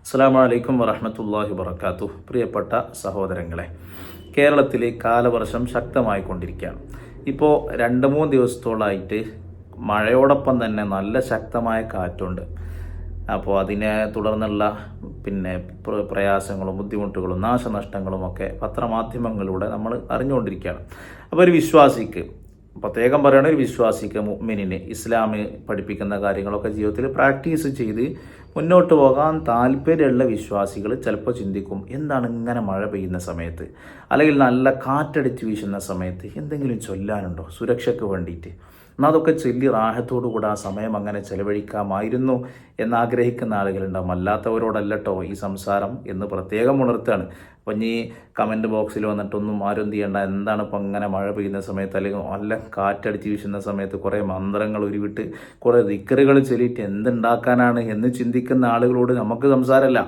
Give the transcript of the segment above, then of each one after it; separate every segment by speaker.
Speaker 1: അസ്സാം വലൈക്കും വറഹമത്തല്ലാഹി വർക്കാത്തു പ്രിയപ്പെട്ട സഹോദരങ്ങളെ കേരളത്തിൽ കാലവർഷം ശക്തമായി കൊണ്ടിരിക്കുകയാണ്. ഇപ്പോൾ രണ്ട് മൂന്ന് ദിവസത്തോളായിട്ട് മഴയോടൊപ്പം തന്നെ നല്ല ശക്തമായ കാറ്റുണ്ട്. അപ്പോൾ അതിനെ തുടർന്നുള്ള പിന്നെ പ്ര- പ്രയാസങ്ങളും ബുദ്ധിമുട്ടുകളും നാശനഷ്ടങ്ങളും ഒക്കെ പത്രമാധ്യമങ്ങളിലൂടെ നമ്മൾ അറിഞ്ഞുകൊണ്ടിരിക്കുകയാണ്. അപ്പോൾ ഒരു വിശ്വാസിക്ക് പ്രത്യേകം പറയണ ഒരു വിശ്വാസിക്ക് മുഅ്മിനിന് ഇസ്ലാം പഠിപ്പിക്കുന്ന കാര്യങ്ങളൊക്കെ ജീവിതത്തിൽ പ്രാക്ടീസ് ചെയ്ത് മുന്നോട്ട് പോകാൻ താല്പര്യമുള്ള വിശ്വാസികൾ ചിലപ്പോൾ ചിന്തിക്കും എന്താണ് ഇങ്ങനെ മഴ പെയ്യുന്ന സമയത്ത്? അല്ലെങ്കിൽ നല്ല കാറ്റടിച്ച് വീശുന്ന സമയത്ത് എന്തെങ്കിലും ചൊല്ലാനുണ്ടോ? സുരക്ഷയ്ക്ക് വേണ്ടിയിട്ട്. എന്നാൽ അതൊക്കെ ചൊല്ലി റാഹത്തോടു കൂടെ ആ സമയം അങ്ങനെ ചെലവഴിക്കാമായിരുന്നു എന്നാഗ്രഹിക്കുന്ന ആളുകളുണ്ടാവും. അല്ലാത്തവരോടല്ലട്ടോ ഈ സംസാരം എന്ന് പ്രത്യേകം ഉണർത്തുകയാണ്. അപ്പം ഇനി കമന്റ് ബോക്സിൽ വന്നിട്ടൊന്നും ആരും ചെയ്യണ്ട. എന്താണ് ഇപ്പം അങ്ങനെ മഴ പെയ്യുന്ന സമയത്ത് അല്ലെങ്കിൽ നല്ല കാറ്റടിച്ച് വീശുന്ന സമയത്ത് കുറേ മന്ത്രങ്ങൾ ഉരുവിട്ട് കുറേ ദിക്കറുകൾ ചൊല്ലിയിട്ട് എന്തുണ്ടാക്കാനാണ് എന്ന് ചിന്തിക്കുന്ന ആളുകളോട് നമുക്ക് സംസാരമല്ല.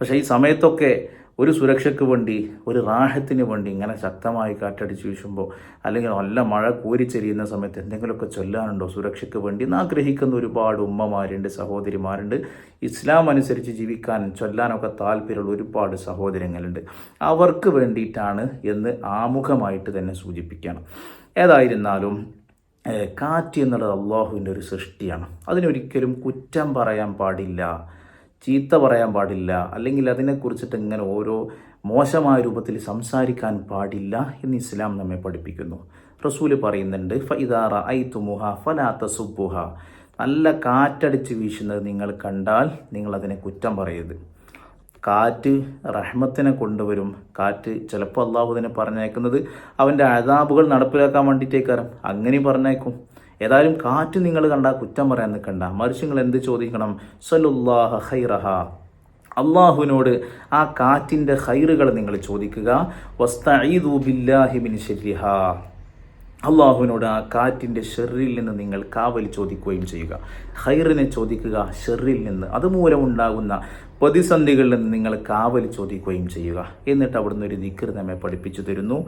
Speaker 1: പക്ഷേ ഈ സമയത്തൊക്കെ ഒരു സുരക്ഷയ്ക്ക് വേണ്ടി ഒരു റാഹത്തിന് വേണ്ടി ഇങ്ങനെ ശക്തമായി കാറ്റടിച്ച് വീശുമ്പോൾ അല്ലെങ്കിൽ നല്ല മഴ കോരിച്ചെരിയുന്ന സമയത്ത് എന്തെങ്കിലുമൊക്കെ ചൊല്ലാനുണ്ടോ സുരക്ഷയ്ക്ക് വേണ്ടി എന്ന് ആഗ്രഹിക്കുന്ന ഒരുപാട് ഉമ്മമാരുണ്ട് സഹോദരിമാരുണ്ട്. ഇസ്ലാം അനുസരിച്ച് ജീവിക്കാൻ ചൊല്ലാനൊക്കെ താല്പര്യമുള്ള ഒരുപാട് സഹോദരങ്ങളുണ്ട്. അവർക്ക് വേണ്ടിയിട്ടാണ് എന്ന് ആമുഖമായിട്ട് തന്നെ സൂചിപ്പിക്കണം. ഏതായിരുന്നാലും കാറ്റ് എന്നുള്ളത് അള്ളാഹുവിന്റെ ഒരു സൃഷ്ടിയാണ്. അതിനൊരിക്കലും കുറ്റം പറയാൻ പാടില്ല. ചീത്ത പറയാൻ പാടില്ല. അല്ലെങ്കിൽ അതിനെക്കുറിച്ചിട്ട് ഇങ്ങനെ ഓരോ മോശമായ രൂപത്തിൽ സംസാരിക്കാൻ പാടില്ല എന്ന് ഇസ്ലാം നമ്മെ പഠിപ്പിക്കുന്നു. റസൂൽ പറയുന്നുണ്ട് ഫൈദാറ ഐ തുമുഹ ഫലാത്ത സുബുഹ നല്ല കാറ്റടിച്ച് വീശുന്നത് നിങ്ങൾ കണ്ടാൽ നിങ്ങൾ അതിനെ കുറ്റം പറയരുത്. കാറ്റ് റഹ്മത്തിനെ കൊണ്ടുവരും. കാറ്റ് ചിലപ്പോൾ അള്ളാഹു അതിനെ പറഞ്ഞേക്കുന്നത് അവന്റെ അതാബുകൾ നടപ്പിലാക്കാൻ വേണ്ടിയിട്ടേക്കാരം. അങ്ങനെ പറഞ്ഞേക്കും ഏതായാലും കാറ്റ് നിങ്ങൾ കണ്ട കുറ്റം പറയാൻ നിൽക്കണ്ട. മറിച്ച് നിങ്ങൾ എന്ത് ചോദിക്കണം? സലുല്ലാഹ ഹൈറഹ അള്ളാഹുവിനോട് ആ കാറ്റിന്റെ ഹൈറുകൾ നിങ്ങൾ ചോദിക്കുക. വസ്തഈദു ബില്ലാഹി മിൻ ശർരിഹ അള്ളാഹുവിനോട് ആ കാറ്റിന്റെ ഷെറിൽ നിന്ന് നിങ്ങൾ കാവൽ ചോദിക്കുകയും ചെയ്യുക. ഹൈറിനെ ചോദിക്കുക ഷെറിൽ നിന്ന്. അതുമൂലം ഉണ്ടാകുന്ന പ്രതിസന്ധികളിൽ നിന്ന് നിങ്ങൾ കാവൽ ചോദിക്കുകയും ചെയ്യുക. എന്നിട്ട് അവിടുന്ന് ഒരു ദിക്കർ നമ്മെ പഠിപ്പിച്ചു തരുന്നു.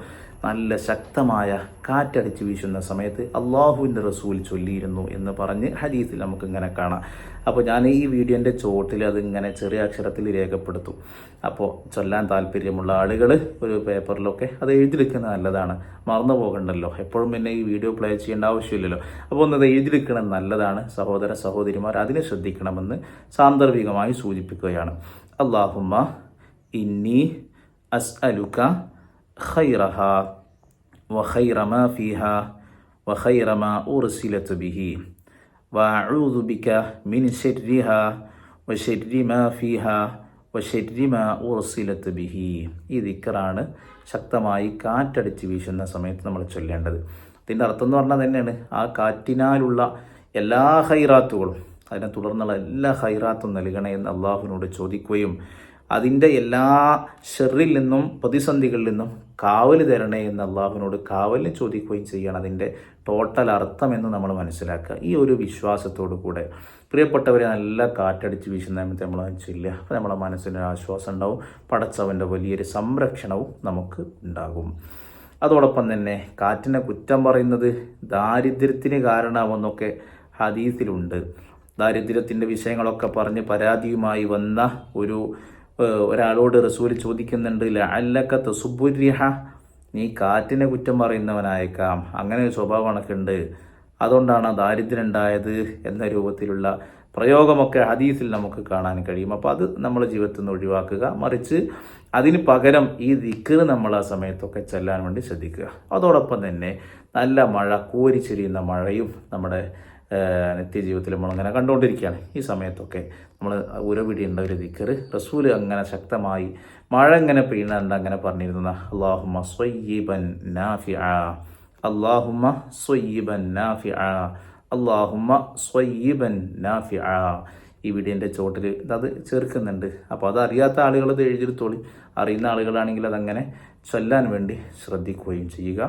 Speaker 1: നല്ല ശക്തമായ കാറ്റടിച്ച് വീശുന്ന സമയത്ത് അള്ളാഹുവിന്റെ റസൂൽ ചൊല്ലിയിരുന്നു എന്ന് പറഞ്ഞ് ഹദീസിൽ നമുക്ക് ഇങ്ങനെ കാണാം. അപ്പോൾ ഞാൻ ഈ വീഡിയോന്റെ ചോട്ടിൽ അതിങ്ങനെ ചെറിയ അക്ഷരത്തിൽ രേഖപ്പെടുത്തും. അപ്പോൾ ചൊല്ലാൻ താല്പര്യമുള്ള ആളുകൾ ഒരു പേപ്പറിലൊക്കെ അത് എഴുതി വെക്കുന്നത് നല്ലതാണ്. മറന്നു പോകണ്ടല്ലോ എപ്പോഴും പിന്നെ ഈ വീഡിയോ പ്ലേ ചെയ്യേണ്ട ആവശ്യമില്ലല്ലോ അപ്പോൾ ഒന്ന് അത് എഴുതിയെടുക്കണം നല്ലതാണ് സഹോദര സഹോദരിമാർ അതിനെ ശ്രദ്ധിക്കണമെന്ന് സാന്ദർഭികമായി സൂചിപ്പിക്കുകയാണ് അള്ളാഹുമ്മ ഇന്നി അസ്അലുക ഖൈറഹ وخير ما فيها وخير ما أرسلت به وأعوذ بك من شرها وشر ما فيها വശരിമ ഉറസിലത്ത് ബിഹി. ഈ ദിക്കറാണ് ശക്തമായി കാറ്റടിച്ച് വീശുന്ന സമയത്ത് നമ്മൾ ചൊല്ലേണ്ടത്. അതിന്റെ അർത്ഥം എന്ന് പറഞ്ഞാൽ തന്നെയാണ്. ആ കാറ്റിനാലുള്ള എല്ലാ ഹൈറാത്തുകളും അതിനെ തുടർന്നുള്ള എല്ലാ ഹൈറാത്തും നൽകണേ എന്ന് അള്ളാഹുവിനോട് ചോദിക്കുകയും അതിന്റെ എല്ലാ ഷെറിൽ നിന്നും പ്രതിസന്ധികളിൽ നിന്നും കാവൽ തരണേ എന്ന് അള്ളാഹുവിനോട് കാവലിന് ചോദിക്കുകയും ചെയ്യണം അതിന്റെ ടോട്ടൽ അർത്ഥം എന്ന് നമ്മൾ മനസ്സിലാക്കുക. ഈ ഒരു വിശ്വാസത്തോടു കൂടെ. പ്രിയപ്പെട്ടവരെ നല്ല കാറ്റടിച്ച് വീശുന്ന സമയത്ത് നമ്മൾ ചില്ല. അപ്പോൾ നമ്മുടെ മനസ്സിന് ആശ്വാസം ഉണ്ടാവും. പടച്ചവന്റെ വലിയൊരു സംരക്ഷണവും നമുക്ക് ഉണ്ടാകും. അതോടൊപ്പം തന്നെ കാറ്റിനെ കുറ്റം പറയുന്നത് ദാരിദ്ര്യത്തിന് കാരണമെന്നൊക്കെ ഹദീസിലുണ്ട്. ദാരിദ്ര്യത്തിന്റെ വിഷയങ്ങളൊക്കെ പറഞ്ഞ് പരാതിയുമായി വന്ന ഒരു ഒരാളോട് റസൂൽ ചോദിക്കുന്നുണ്ട് അല്ലക്ക തസുബുരിഹ നീ കാറ്റിനെ കുറ്റം പറയുന്നവനായേക്കാം. അങ്ങനെ ഒരു സ്വഭാവം കണക്കുണ്ട് അതുകൊണ്ടാണ് ദാരിദ്ര്യം ഉണ്ടായത് എന്ന രൂപത്തിലുള്ള പ്രയോഗമൊക്കെ ഹദീസിൽ നമുക്ക് കാണാൻ കഴിയും. അപ്പോൾ അത് നമ്മുടെ ജീവിതത്തിൽ നിന്ന് ഒഴിവാക്കുക. മറിച്ച് അതിന് പകരം ഈ ദിക്കറ് നമ്മൾ ആ സമയത്തൊക്കെ ചെല്ലാൻ വേണ്ടി ശ്രദ്ധിക്കുക. അതോടൊപ്പം തന്നെ നല്ല മഴ കോരിച്ചെരിയുന്ന മഴയും നമ്മുടെ നിത്യജീവിതത്തിൽ നമ്മളങ്ങനെ കണ്ടുകൊണ്ടിരിക്കുകയാണ്. ഈ സമയത്തൊക്കെ നമ്മൾ ഓരോ ഉരപിടിയുണ്ട ഒരു ദിക്കർ റസൂൽ അങ്ങനെ ശക്തമായി മഴ ഇങ്ങനെ പെയ്യുന്നുണ്ട് അങ്ങനെ പറഞ്ഞിരുന്ന. അള്ളാഹുമ സ്വയ്യബൻ നാഫി ആ അള്ളാഹുമ്മ സ്വയ്യബൻ നാഫി ആ അള്ളാഹുമ്മ സ്വയ്യബൻ നാഫി ആ ഈ വീടിന്റെ ചോട്ടിൽ അത് ചേർക്കുന്നുണ്ട്. അപ്പോൾ അത് അറിയാത്ത ആളുകൾ അത് എഴുതിയെടുത്തോളി. അറിയുന്ന ആളുകളാണെങ്കിൽ അതങ്ങനെ ചൊല്ലാൻ വേണ്ടി ശ്രദ്ധിക്കുകയും ചെയ്യുക.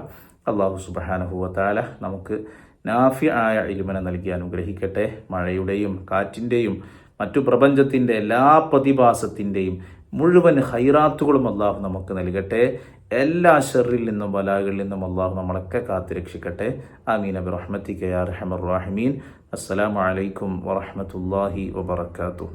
Speaker 1: അള്ളാഹു സുബാനുഭവത്താല നമുക്ക് നാഫി ആയ ഇലുമന നൽകി അനുഗ്രഹിക്കട്ടെ. മഴയുടെയും കാറ്റിന്റെയും മറ്റു പ്രപഞ്ചത്തിന്റെ എല്ലാ പ്രതിഭാസത്തിന്റെയും മുഴുവൻ ഹൈറാത്തുകളും അള്ളാഹു നമുക്ക് നൽകട്ടെ. എല്ലാ ഷെറിൽ നിന്നും ബലാകളിൽ നിന്നും അള്ളാഹു നമ്മളൊക്കെ കാത്തുരക്ഷിക്കട്ടെ ആമീൻ. അബി റഹ്മത്തിക്ക് യാ റഹമർ റാഹിമീൻ. അസ്സലാമു അലൈക്കും വറഹമത്തല്ലാഹി വബർക്കാത്തു